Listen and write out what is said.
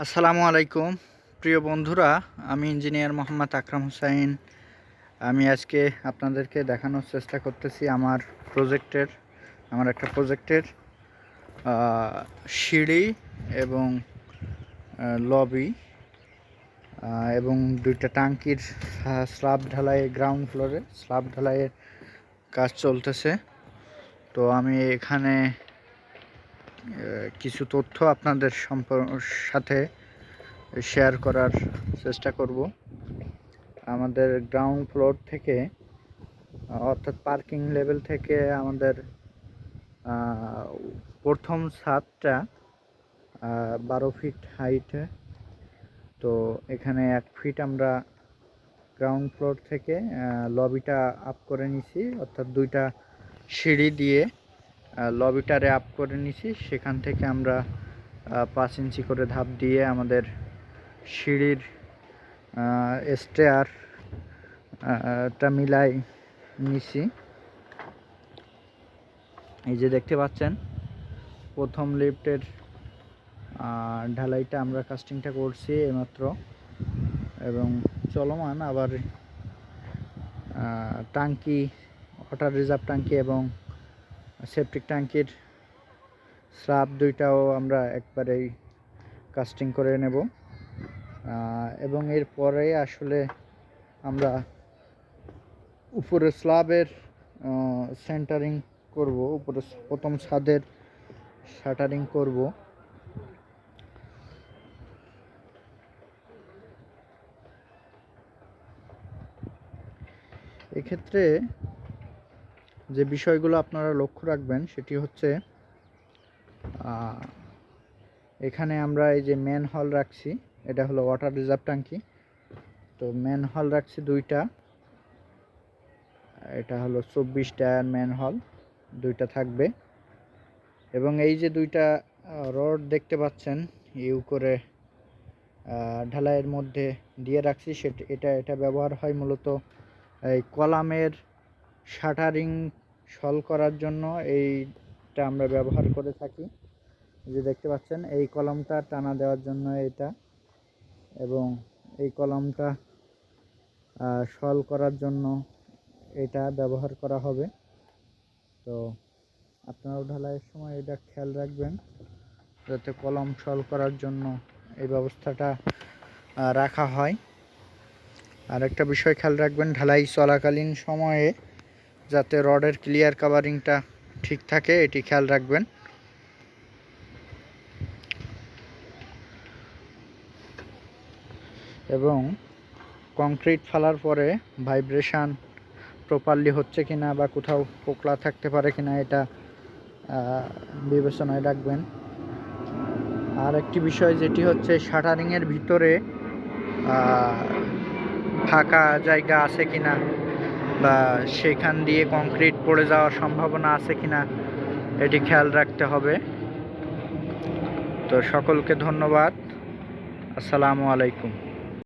আসসালামু আলাইকুম। প্রিয় বন্ধুরা, আমি ইঞ্জিনিয়ার মোহাম্মদ আকরাম হুসাইন। আমি আজকে আপনাদেরকে দেখানোর চেষ্টা করতেছি আমার প্রজেক্টের, আমার একটা প্রজেক্টের সিঁড়ি এবং লবি এবং দুইটা টাঙ্কির স্ল্যাব ঢালাই গ্রাউন্ড ফ্লোরে স্ল্যাব ঢালাইয়ের কাজ চলতেছে। তো আমি এখানে কিছু তথ্য আপনাদের সাথে শেয়ার করার চেষ্টা করব। আমাদের গ্রাউন্ড ফ্লোর থেকে অর্থাৎ পার্কিং লেভেল থেকে আমাদের প্রথম ছাদটা বারো ফিট হাইটে তো এখানে এক ফিট আমরা গ্রাউন্ড ফ্লোর থেকে লবিটা আপ করে নিছি, অর্থাৎ দুইটা সিঁড়ি দিয়ে। লবিটারে আপ করে নিছি। সেখান থেকে আমরা পাঁচ ইঞ্চি করে ধাপ দিয়ে আমাদের সিঁড়ির স্টেয়ার টা মিলাই নিছি। এই যে দেখতে পাচ্ছেন, প্রথম লিফটের ঢালাইটা আমরা কাস্টিংটা করছি এইমাত্র। এবং চলমান আবার টাঙ্কি ওয়াটার রিজার্ভ টাঙ্কি এবং সেপটিক ট্যাঙ্কির স্ল্যাব দুইটাও আমরা একবারেই কাস্টিং করে নেব। এবং এর পরে আসলে আমরা উপরে স্লাবের সেন্টারিং করব উপরে প্রথম ছাদের শাটারিং করব। এক্ষেত্রে যে বিষয়গুলো আপনারা লক্ষ্য রাখবেন সেটি হচ্ছে এখানে আমরা এই যে মেন হল রাখছি, এটা হলো ওয়াটার রিজার্ভ ট্যাঙ্কি। তো মেন হল রাখছি দুইটা। এটা হলো চব্বিশ টায়ার মেন হল দুইটা থাকবে। এবং এই যে দুইটা রড দেখতে পাচ্ছেন, ইউ করে ঢালাইয়ের মধ্যে দিয়ে রাখছি। সেটা, এটা এটা ব্যবহার হয় মূলত এই কলামের শাটারিং সল করার জন্য এইটা আমরা ব্যবহার করে থাকি। যে দেখতে পাচ্ছেন, এই কলমটা টানা দেওয়ার জন্য এটা এবং এই কলমটা সল করার জন্য এটা ব্যবহার করা হবে। তো আপনারা ঢালাইয়ের সময় এটা খেয়াল রাখবেন, যাতে কলম সল করার জন্য এই ব্যবস্থাটা রাখা হয়। আর একটা বিষয় খেয়াল রাখবেন, ঢালাই চলাকালীন সময়ে যাতে রডের ক্লিয়ার কাভারিংটা ঠিক থাকে, এটি খেয়াল রাখবেন। এবং কংক্রিট ফেলার পরে ভাইব্রেশান প্রপারলি হচ্ছে কিনা বা কোথাও পোকলা থাকতে পারে কিনা, এটা বিবেচনায় রাখবেন। আর একটি বিষয় যেটি হচ্ছে, শাটারিংয়ের ভিতরে ফাঁকা জায়গা আছে কিনা বা সেখান দিয়ে কংক্রিট পড়ে যাওয়ার সম্ভাবনা আছে কিনা, এটি খেয়াল রাখতে হবে। তো সকলকে ধন্যবাদ। আসসালামু আলাইকুম।